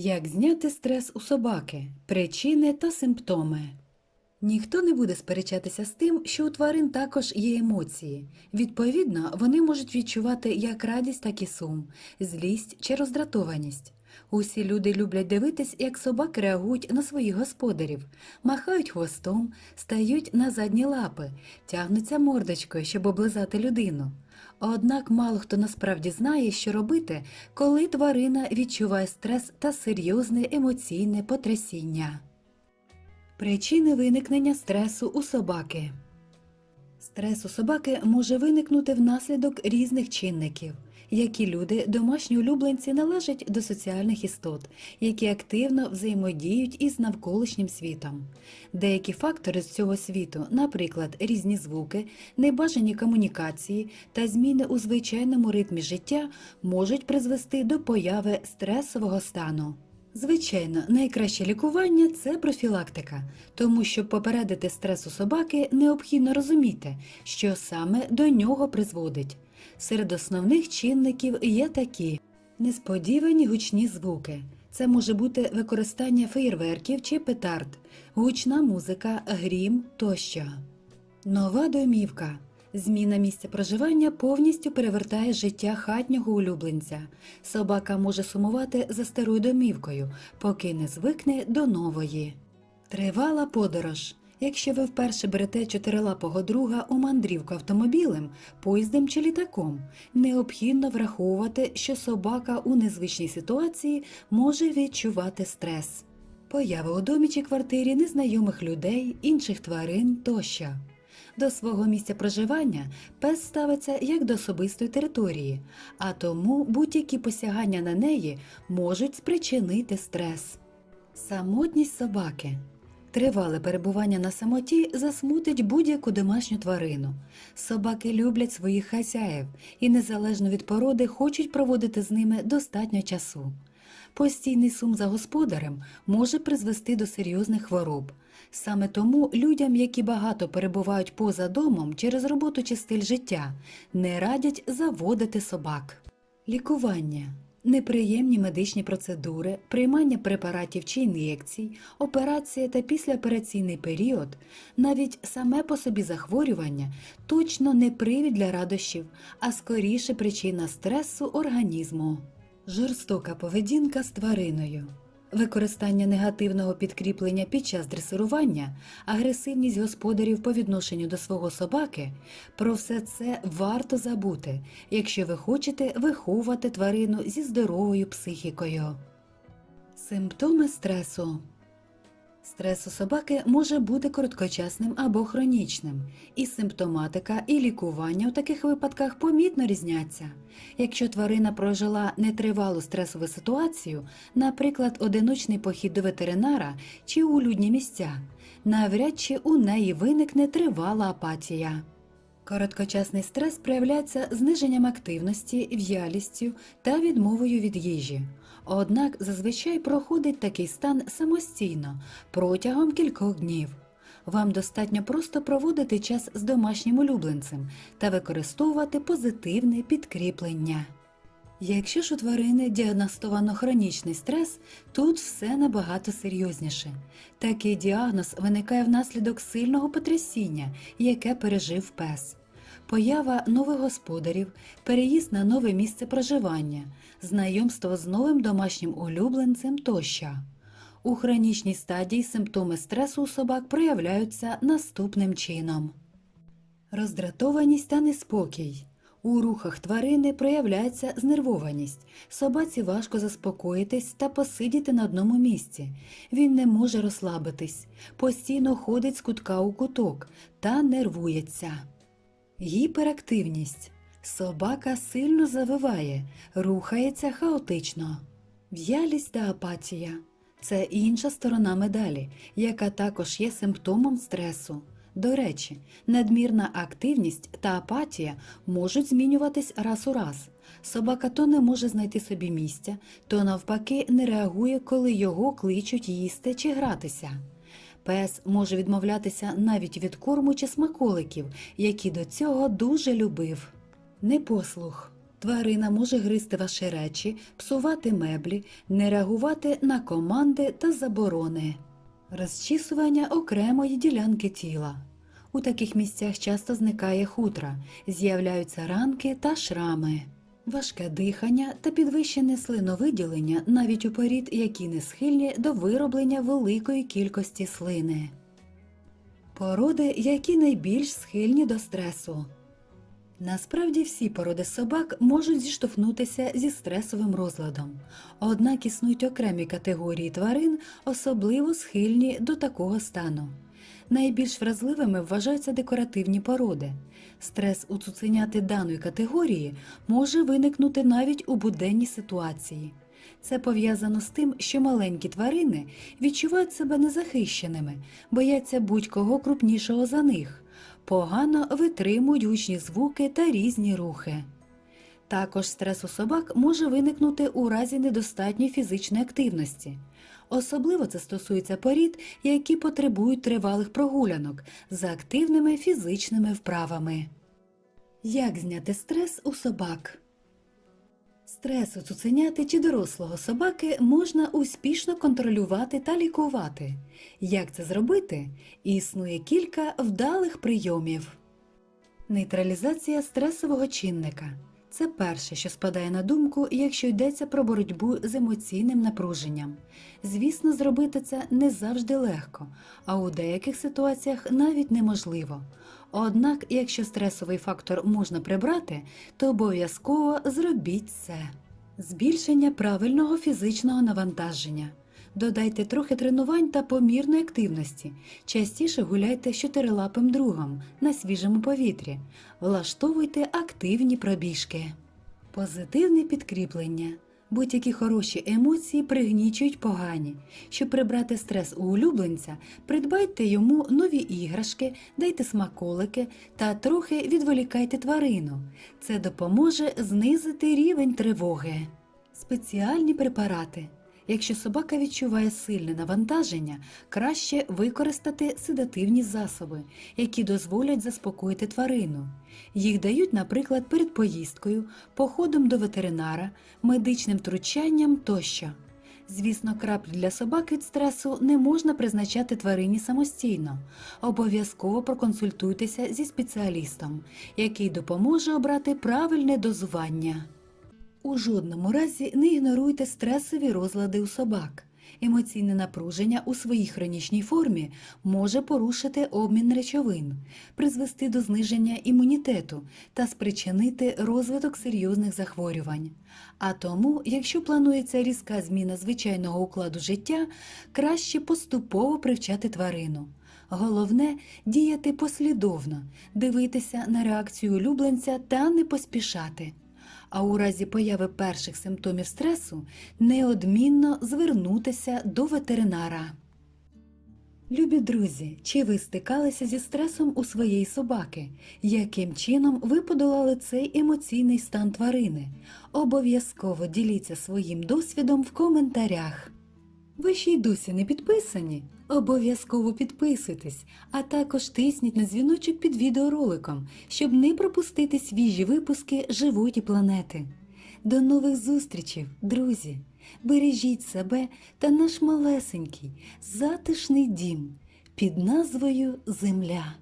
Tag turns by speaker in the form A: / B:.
A: Як зняти стрес у собаки, причини та симптоми. Ніхто не буде сперечатися з тим, що у тварин також є емоції. Відповідно, вони можуть відчувати як радість, так і сум, злість чи роздратованість. Усі люди люблять дивитись, як собаки реагують на своїх господарів, махають хвостом, стають на задні лапи, тягнуться мордочкою, щоб облизати людину. Однак мало хто насправді знає, що робити, коли тварина відчуває стрес та серйозне емоційне потрясіння. Причини виникнення стресу у собаки. Стрес у собаки може виникнути внаслідок різних чинників. Які люди, домашні улюбленці належать до соціальних істот, які активно взаємодіють із навколишнім світом. Деякі фактори з цього світу, наприклад, різні звуки, небажані комунікації та зміни у звичайному ритмі життя, можуть призвести до появи стресового стану. Звичайно, найкраще лікування це профілактика, тому щоб попередити стрес у собаки, необхідно розуміти, що саме до нього призводить. Серед основних чинників є такі несподівані гучні звуки. Це може бути використання феєрверків чи петард, гучна музика, грім тощо. Нова домівка. Зміна місця проживання повністю перевертає життя хатнього улюбленця. Собака може сумувати за старою домівкою, поки не звикне до нової. Тривала подорож. Якщо ви вперше берете чотирилапого друга у мандрівку автомобілем, поїздом чи літаком, необхідно враховувати, що собака у незвичній ситуації може відчувати стрес. Поява у домі чи квартирі незнайомих людей, інших тварин тощо. До свого місця проживання пес ставиться як до особистої території, а тому будь-які посягання на неї можуть спричинити стрес. Самотність собаки. Тривале перебування на самоті засмутить будь-яку домашню тварину. Собаки люблять своїх хазяїв і незалежно від породи хочуть проводити з ними достатньо часу. Постійний сум за господарем може призвести до серйозних хвороб. Саме тому людям, які багато перебувають поза домом через роботу чи стиль життя, не радять заводити собак. Лікування. Неприємні медичні процедури, приймання препаратів чи ін'єкцій, операція та післяопераційний період, навіть саме по собі захворювання точно не привід для радощів, а скоріше причина стресу організму. Жорстока поведінка з твариною. Використання негативного підкріплення під час дресирування, агресивність господарів по відношенню до свого собаки про все це варто забути, якщо ви хочете виховувати тварину зі здоровою психікою. Симптоми стресу. Стрес у собаки може бути короткочасним або хронічним, і симптоматика і лікування у таких випадках помітно різняться. Якщо тварина прожила нетривалу стресову ситуацію, наприклад, одиночний похід до ветеринара чи у людні місця, навряд чи у неї виникне тривала апатія. Короткочасний стрес проявляється зниженням активності, в'ялістю та відмовою від їжі. Однак зазвичай проходить такий стан самостійно протягом кількох днів. Вам достатньо просто проводити час з домашнім улюбленцем та використовувати позитивне підкріплення. Якщо ж у тварини діагностовано хронічний стрес, тут все набагато серйозніше. Такий діагноз виникає внаслідок сильного потрясіння, яке пережив пес. Поява нових господарів, переїзд на нове місце проживання, знайомство з новим домашнім улюбленцем тощо. У хронічній стадії симптоми стресу у собак проявляються наступним чином: роздратованість та неспокій. У рухах тварини проявляється знервованість. Собаці важко заспокоїтись та посидіти на одному місці. Він не може розслабитись, постійно ходить з кутка у куток та нервується. Гіперактивність. Собака сильно завиває, рухається хаотично. В'ялість та апатія це інша сторона медалі, яка також є симптомом стресу. До речі, надмірна активність та апатія можуть змінюватись раз у раз. Собака то не може знайти собі місця, то навпаки не реагує, коли його кличуть їсти чи гратися. Пес може відмовлятися навіть від корму чи смаколиків, які до цього дуже любив. Непослух. Тварина може гризти ваші речі, псувати меблі, не реагувати на команди та заборони. Розчісування окремої ділянки тіла. У таких місцях часто зникає хутра, з'являються ранки та шрами. Важке дихання та підвищене слиновиділення навіть у порід, які не схильні до вироблення великої кількості слини. Породи, які найбільш схильні до стресу. Насправді всі породи собак можуть зіштовхнутися зі стресовим розладом, однак існують окремі категорії тварин, особливо схильні до такого стану. Найбільш вразливими вважаються декоративні породи. Стрес у цуценяти даної категорії може виникнути навіть у буденній ситуації. Це пов'язано з тим, що маленькі тварини відчувають себе незахищеними, бояться будь-кого крупнішого за них, погано витримують гучні звуки та різні рухи. Також стрес у собак може виникнути у разі недостатньої фізичної активності. Особливо це стосується порід, які потребують тривалих прогулянок за активними фізичними вправами. Як зняти стрес у собак? Стрес у цуценяти чи дорослого собаки можна успішно контролювати та лікувати. Як це зробити? Існує кілька вдалих прийомів. Нейтралізація стресового чинника це перше, що спадає на думку, якщо йдеться про боротьбу з емоційним напруженням. Звісно, зробити це не завжди легко, а у деяких ситуаціях навіть неможливо. Однак, якщо стресовий фактор можна прибрати, то обов'язково зробіть це. Збільшення правильного фізичного навантаження. Додайте трохи тренувань та помірної активності. Частіше гуляйте з чотирилапим другом на свіжому повітрі. Влаштовуйте активні пробіжки. Позитивне підкріплення. Будь-які хороші емоції пригнічують погані. Щоб прибрати стрес у улюбленця, придбайте йому нові іграшки, дайте смаколики та трохи відволікайте тварину. Це допоможе знизити рівень тривоги. Спеціальні препарати. Якщо собака відчуває сильне навантаження, краще використати седативні засоби, які дозволять заспокоїти тварину. Їх дають, наприклад, перед поїздкою, походом до ветеринара, медичним втручанням тощо. Звісно, краплі для собак від стресу не можна призначати тварині самостійно. Обов'язково проконсультуйтеся зі спеціалістом, який допоможе обрати правильне дозування. У жодному разі не ігноруйте стресові розлади у собак. Емоційне напруження у своїй хронічній формі може порушити обмін речовин, призвести до зниження імунітету та спричинити розвиток серйозних захворювань. А тому, якщо планується різка зміна звичайного укладу життя, краще поступово привчати тварину. Головне діяти послідовно, дивитися на реакцію улюбленця та не поспішати а у разі появи перших симптомів стресу неодмінно звернутися до ветеринара. Любі друзі, чи ви стикалися зі стресом у своєї собаки? Яким чином ви подолали цей емоційний стан тварини? Обов'язково діліться своїм досвідом в коментарях. Ви ще й досі не підписані? Обов'язково підписуйтесь, а також тисніть на дзвіночок під відеороликом, щоб не пропустити свіжі випуски живої планети. До нових зустрічей, друзі! Бережіть себе та наш малесенький, затишний дім під назвою Земля.